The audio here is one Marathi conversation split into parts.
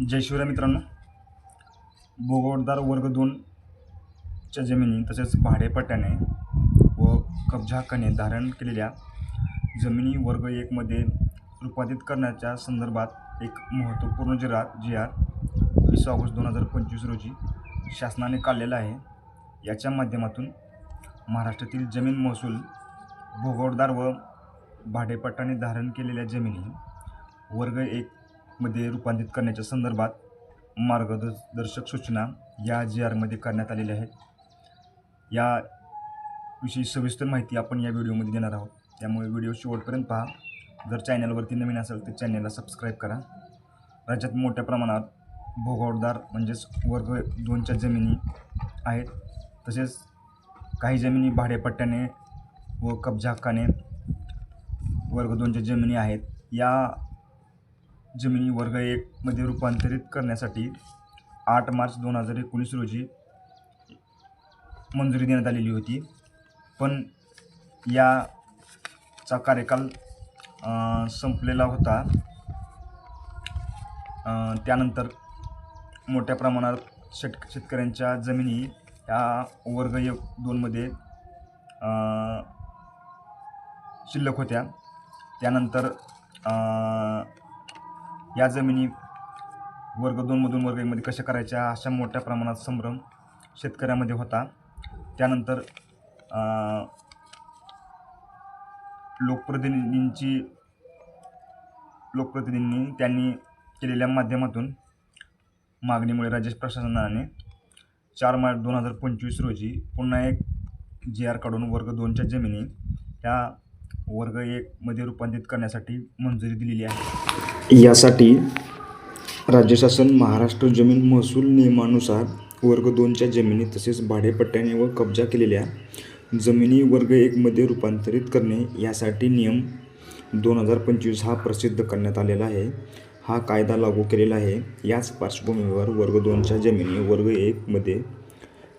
जय शिवराय मित्रांनो. भोगवटदार वर्ग दोनच्या जमिनी तसेच भाडेपट्ट्याने व कब्जाकाने धारण केलेल्या जमिनी वर्ग एकमध्ये रूपांतरित करण्याच्या संदर्भात एक महत्त्वपूर्ण जिरा जी आर वीस ऑगस्ट दोन हजार पंचवीस रोजी शासनाने काढलेला आहे. याच्या माध्यमातून महाराष्ट्रातील जमीन महसूल भोगवटदार व भाडेपट्ट्याने धारण केलेल्या जमिनी वर्ग एक मध्ये रूपांतरित करण्याच्या संदर्भात मार्गदर्शक सूचना या जी आरमध्ये करण्यात आलेल्या आहेत. या विषयी सविस्तर माहिती आपण या व्हिडिओमध्ये देणार आहोत. त्यामुळे व्हिडिओ शेवटपर्यंत पहा. जर चॅनलवरती नवीन असेल तर चॅनलला सबस्क्राईब करा. राज्यात मोठ्या प्रमाणात भोगवटदार म्हणजेच वर्ग दोनच्या जमिनी आहेत. तसेच काही जमिनी भाडेपट्ट्याने व कब्जा हक्काने वर्ग दोनच्या जमिनी आहेत. या जमिनी वर्ग एकमध्ये रूपांतरित करण्यासाठी आठ मार्च दोन हजार एकोणीस रोजी मंजुरी देण्यात आलेली होती. पण याचा कार्यकाल संपलेला होता. त्यानंतर मोठ्या प्रमाणात शेत शेतकऱ्यांच्या जमिनी ह्या वर्ग एक दोनमध्ये शिल्लक होत्या. त्यानंतर या जमिनी वर्ग दोनमधून वर्ग एकमध्ये कशा करायच्या? अशा मोठ्या प्रमाणात संभ्रम शेतकऱ्यामध्ये होता. त्यानंतर लोकप्रतिनिधींची लोकप्रतिनिधींनी त्यांनी केलेल्या माध्यमातून मागणीमुळे राज्य प्रशासनाने चार मार्च दोन हजार पंचवीस रोजी पुन्हा एक जी आर काढून वर्ग दोनच्या जमिनी ह्या वर्ग एकमध्ये रूपांतरित करण्यासाठी मंजुरी दिलेली आहे. यासाठी राज्य शासन महाराष्ट्र जमीन महसूल नियमानुसार वर्ग दोनच्या जमिनी तसेच भाडेपट्ट्याने व कब्जा केलेल्या जमिनी वर्ग एकमध्ये रूपांतरित करणे यासाठी नियम दोन हजार पंचवीस हा प्रसिद्ध करण्यात आलेला आहे. हा कायदा लागू केलेला आहे. याच पार्श्वभूमीवर वर्ग दोनच्या जमिनी वर्ग एकमध्ये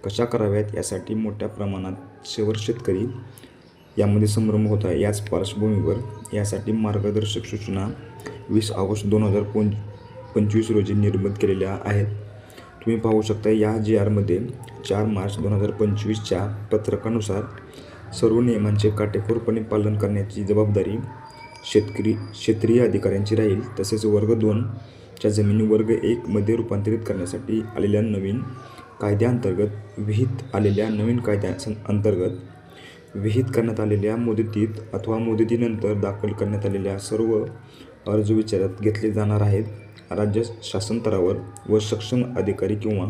कशा कराव्यात यासाठी मोठ्या प्रमाणात शेवर शेतकरी यामध्ये संभ्रम होता याच पार्श्वभूमीवर यासाठी मार्गदर्शक सूचना वीस ऑगस्ट दोन हजार पं पंचवीस रोजी निर्मित केलेल्या आहेत. तुम्ही पाहू शकता या जी आरमध्ये चार मार्च दोन हजार पंचवीसच्या पत्रकानुसार सर्व नियमांचे काटेकोरपणे पालन करण्याची जबाबदारी शेतकरी क्षेत्रीय अधिकाऱ्यांची राहील. तसेच वर्ग दोनच्या जमिनी वर्ग एकमध्ये रूपांतरित करण्यासाठी आलेल्या नवीन कायद्याअंतर्गत विहित आलेल्या नवीन कायद्या अंतर्गत विहित करण्यात आलेल्या मुदतीत अथवा मुदतीनंतर दाखल करण्यात आलेल्या सर्व अर्ज विचारात घेतले जाणार आहेत. राज्य शासनस्तरावर व सक्षम अधिकारी किंवा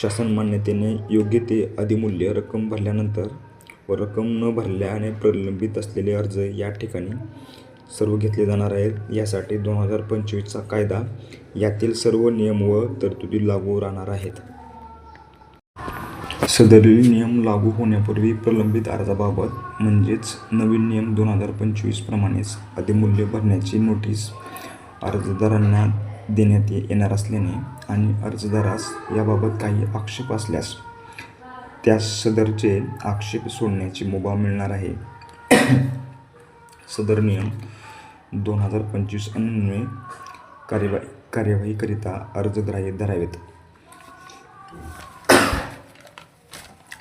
शासन मान्यतेने योग्य ते अधिमूल्य रक्कम भरल्यानंतर व रक्कम न भरल्याने प्रलंबित असलेले अर्ज या ठिकाणी सर्व घेतले जाणार आहेत. यासाठी दोन हजार पंचवीसचा कायदा यातील सर्व नियम व तरतुदी लागू राहणार आहेत. सदरील नियम लागू होण्यापूर्वी प्रलंबित अर्जाबाबत म्हणजेच नवीन नियम दोन हजार पंचवीस प्रमाणेच अधिमूल्य भरण्याची नोटीस अर्जदारांना देण्यात येणार असल्याने आणि अर्जदारास याबाबत काही आक्षेप असल्यास त्यास सदरचे आक्षेप सोडण्याची मुभा मिळणार आहे. सदर नियम दोन हजार पंचवीस अन्वये कार्यवाही कार्यवाहीकरिता अर्ज ग्राह्य धरावेत.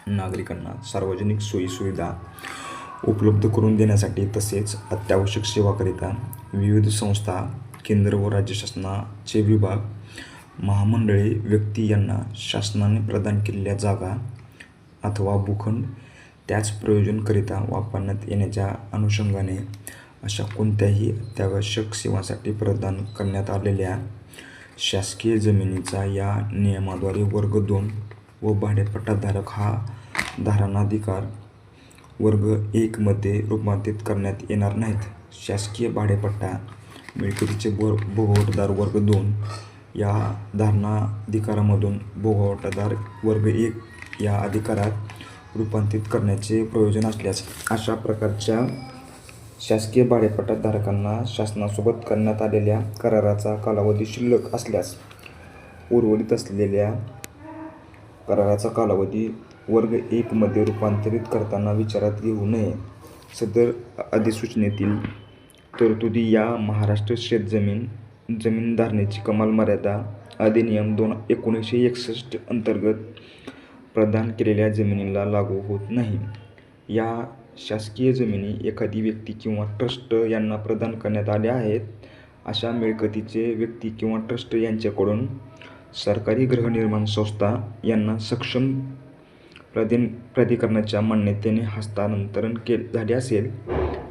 नागरिकांना सार्वजनिक सोयीसुविधा उपलब्ध करून देण्यासाठी तसेच अत्यावश्यक सेवाकरिता विविध संस्था केंद्र व राज्य शासनाचे विभाग महामंडळे व्यक्ती यांना शासनाने प्रदान केलेल्या जागा अथवा भूखंड त्याच प्रयोजनकरिता वापरण्यात येण्याच्या अनुषंगाने अशा कोणत्याही अत्यावश्यक सेवांसाठी प्रदान करण्यात आलेल्या शासकीय जमिनीचा या नियमाद्वारे वर्ग दोन व भाडेपट्टाधारक हा धारणाधिकार वर्ग एकमध्ये रूपांतरित करण्यात येणार नाहीत. शासकीय भाडेपट्टा मिळकतीचे भो भोगवटदार वर्ग दोन या धारणाधिकारामधून भोगवटदार वर्ग एक या अधिकारात रूपांतरित करण्याचे प्रयोजन असल्यास अशा प्रकारच्या शासकीय भाडेपट्टाधारकांना शासनासोबत करण्यात आलेल्या कराराचा कालावधी शिल्लक असल्यास उर्वरित असलेल्या कराराचा कालावधी वर्ग एकमध्ये रूपांतरित करताना विचारात घेऊ नये सदर अधिसूचनेतील तरतुदी या महाराष्ट्र शेतजमीन जमीन धारणेची कमाल मर्यादा अधिनियम दोन एकोणीसशे एकसष्ट अंतर्गत प्रदान केलेल्या जमिनीला लागू होत नाही. या शासकीय जमिनी एखादी व्यक्ती किंवा ट्रस्ट यांना प्रदान करण्यात आल्या आहेत अशा मिळकतीचे व्यक्ती किंवा ट्रस्ट यांच्याकडून सरकारी गृहनिर्माण संस्था यांना सक्षम प्राधिन प्राधिकरणाच्या मान्यतेने हस्तांतरण के झाले असेल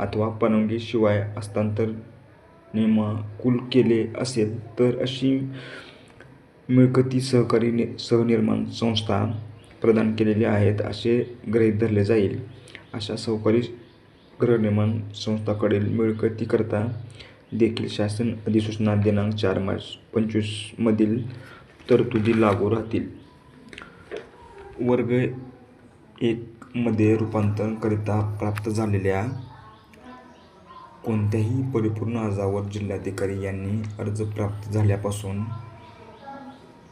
अथवा परवानगीशिवाय हस्तांतर नियमाकुल केले असेल तर अशी मिळकती सहकारी नि सहनिर्माण संस्था प्रदान केलेल्या आहेत असे गृहीत धरले जाईल. अशा सहकारी गृहनिर्माण संस्थाकडील मिळकतीकरता देखील शासन अधिसूचना दिनांक चार मार्च पंचवीसमधील तरतुदी लागू राहतील. वर्ग एकमध्ये रूपांतरणकरिता प्राप्त झालेल्या कोणत्याही परिपूर्ण अर्जावर जिल्हाधिकारी यांनी अर्ज प्राप्त झाल्यापासून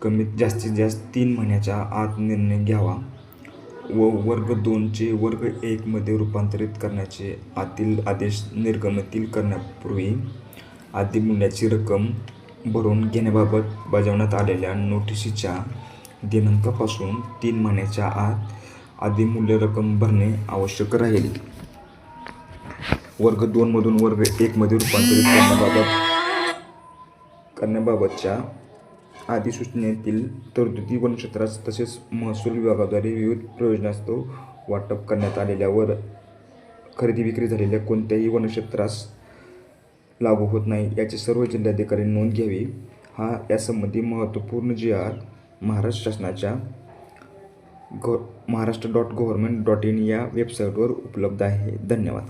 कमीत जास्तीत जास्त तीन महिन्याच्या आत निर्णय घ्यावा व वर्ग दोनचे वर्ग एकमध्ये रूपांतरित करण्याचे आतील आदेश निर्गमतील करण्यापूर्वी आधी मूल्याची रक्कम भरून घेण्याबाबत बजावण्यात आलेल्या नोटिशीच्या दिनांकापासून तीन महिन्याच्या आत आधी मूल्य रक्कम भरणे आवश्यक राहील. वर्ग दोनमधून वर्ग एकमध्ये रूपांतरित करण्याबाबत करण्याबाबतच्या अधिसूचनेतील तरतुदी वनक्षेत्रास तसेच महसूल विभागाद्वारे विविध प्रयोजनास्तव वाटप करण्यात आलेल्यावर खरेदी विक्री झालेल्या कोणत्याही वनक्षेत्रास लागू होत नाही. याची सर्व जिल्हाधिकारी नोंद घ्यावी. हा यासंबंधी महत्त्वपूर्ण जी आर महाराष्ट्र शासनाच्या go Maharashtra dot government dot in या वेबसाईटवर उपलब्ध आहे. धन्यवाद.